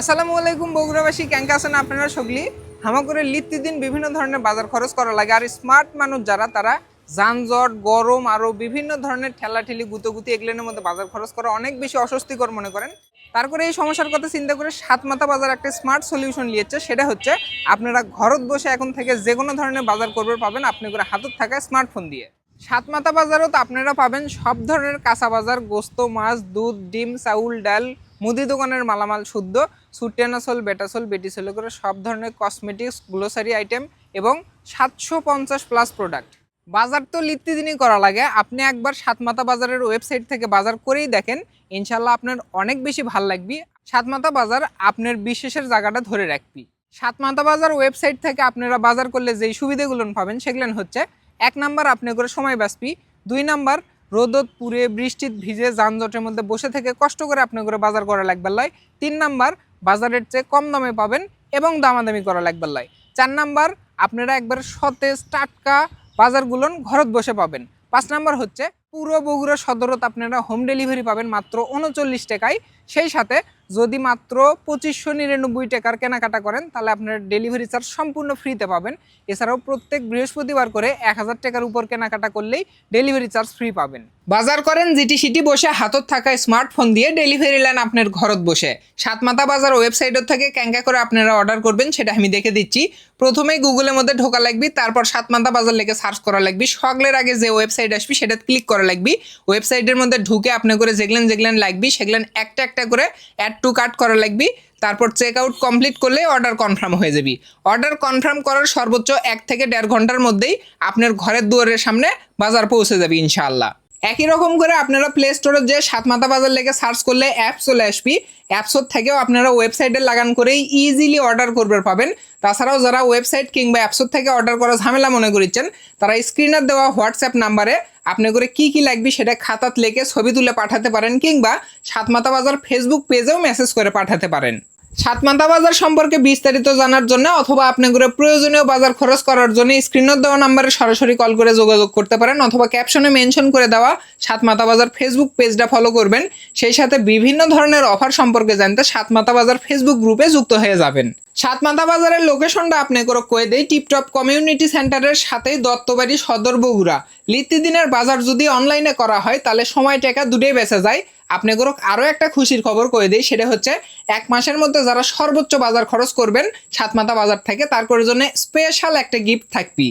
আসসালামু আলাইকুম, বগুড়াবাসী। ক্যাঙ্কা আছেন আপনারা সগলি হামাগুড়ে দিন বিভিন্ন ধরনের বাজার খরচ করা লাগে। আর স্মার্ট মানুষ যারা, তারা যানজট, গরম আরও বিভিন্ন ধরনের ঠেলাঠেলি, গুতোগুতি এগুলোর মধ্যে বাজার খরচ করা অনেক বেশি অস্বস্তিকর মনে করেন। তারপরে এই সমস্যার কথা চিন্তা করে সাতমাথা বাজার একটা স্মার্ট সলিউশন নিয়েছে। সেটা হচ্ছে, আপনারা ঘরত বসে এখন থেকে যে কোনো ধরনের বাজার করবে পাবেন আপনি করে হাতত থাকা স্মার্টফোন দিয়ে। সাতমাথা বাজারও তো আপনারা পাবেন। সব ধরনের কাঁচা বাজার, গোস্ত, মাছ, দুধ, ডিম, চাউল, ডাল মুদি দোকানের মালামাল শুদ্ধ, সুটেনাসল, বেটাসল, বেটিসল করে সব ধরনের কসমেটিক্স গ্লোসারি আইটেম এবং সাতশো পঞ্চাশ প্লাস প্রোডাক্ট বাজার তো নিত্যদিনই করা লাগে, আপনি একবার সাতমাতা বাজারের ওয়েবসাইট থেকে বাজার করেই দেখেন, ইনশাল্লাহ আপনার অনেক বেশি ভালো লাগবে। সাতমাতা বাজার আপনার বিশেষের জায়গাটা ধরে রাখবি। সাতমাতা বাজার ওয়েবসাইট থেকে আপনারা বাজার করলে যেই সুবিধাগুলো পাবেন সেগুলো হচ্ছে, এক নাম্বার আপনি করে সময় বাঁচবি, দুই নাম্বার রোদত পুড়ে বৃষ্টিত ভিজে যানজটের মধ্যে বসে থেকে কষ্ট করে আপনার বাজার করা লাগবার লয়। তিন নাম্বার, বাজারের চেয়ে কম দামে পাবেন এবং দামাদামি করা লাগবার লয়। চার নাম্বার, আপনারা একবার সতেজ, টাটকা বাজারগুলোন ঘরত বসে পাবেন। পাঁচ নাম্বার হচ্ছে, পুরো বগুড়া সদরত আপনারা হোম ডেলিভারি পাবেন মাত্র উনচল্লিশ টাকায়। সেই সাথে যদি মাত্র পঁচিশশো নিরানব্বই টাকার কেনাকাটা করেন, তাহলে আপনার ডেলিভারি চার্জ সম্পূর্ণ ফ্রিতে পাবেন। এছাড়াও প্রত্যেক বৃহস্পতিবার করে এক হাজার টাকার উপর কেনাকাটা করলেই ডেলিভারি চার্জ ফ্রি পাবেন। বাজার করেন জিটি সিটি বসে, হাতত থাকা স্মার্টফোন দিয়ে ডেলিভারি নেন আপনার ঘরত বসে। সাতমাতা বাজার ওয়েবসাইটের থেকে ক্যাঙ্কা করে আপনারা অর্ডার করবেন, সেটা আমি দেখে দিচ্ছি। প্রথমেই গুগলের মধ্যে ঢোকা লাগবি, তারপর সাতমাতা বাজার লেগে সার্চ করা লাগবি। সকলের আগে যে ওয়েবসাইট আসবি সেটা ক্লিক করা লাগবি। ওয়েবসাইটের মধ্যে ঢুকে আপনি করে যেগুলেন যেগুলেন লাগবি, সেগুলেন একটা একটা করে অ্যাড টু কার্ট করা লাগবি। তারপর চেক আউট কমপ্লিট করলে অর্ডার কনফার্ম হয়ে যাবি। অর্ডার কনফার্ম করার সর্বোচ্চ এক থেকে দেড় ঘণ্টার মধ্যেই আপনার ঘরের দুয়ারের সামনে বাজার পৌঁছে যাবি ইনশাআল্লাহ। একই রকম করে আপনারা প্লে স্টোরে যে সাতমাতা বাজার লেগে সার্চ করলে অ্যাপ চলে আসবি। অ্যাপসর থেকেও আপনারা ওয়েবসাইটে লাগান করেই ইজিলি অর্ডার করবে পাবেন। তাছাড়াও যারা ওয়েবসাইট কিংবা অ্যাপসর থেকে অর্ডার করা ঝামেলা মনে করেছেন তারা স্ক্রিনার দেওয়া হোয়াটসঅ্যাপ নাম্বারে আপনি করে কি কি লাগবে সেটা খাতাত লেখে ছবি তুলে পাঠাতে পারেন কিংবা সাতমাতা বাজার ফেসবুক পেজেও মেসেজ করে পাঠাতে পারেন। সাতমাতা বাজার সম্পর্কে বিস্তারিত জানার জন্য অথবা আপনি করে প্রয়োজনীয় বাজার খরচ করার জন্য স্ক্রিনত দেওয়া নাম্বারে সরাসরি কল করে যোগাযোগ করতে পারেন অথবা ক্যাপশনে মেনশন করে দেওয়া সাতমাতা বাজার ফেসবুক পেজটা ফলো করবেন। সেই সাথে বিভিন্ন ধরনের অফার সম্পর্কে জানতে সাতমাতা বাজার ফেসবুক গ্রুপে যুক্ত হয়ে যাবেন। সাতমাতা বাজারের লোকেশনটা আপনি করে কয়ে দেই টিপটপ কমিউনিটি সেন্টারের সাথেই দত্তবাড়ি সদর বগুড়া। লিত্তি দিনের বাজার যদি অনলাইনে করা হয়, তাহলে সময় টাকা দুটোই বেঁচে যায়। আপনি করে আরও একটা খুশির খবর কয়ে দিই, সেটা হচ্ছে এক মাসের মধ্যে যারা সর্বোচ্চ বাজার খরচ করবেন সাতমাতা বাজার থেকে, তার করে জন্য স্পেশাল একটা গিফট থাকবি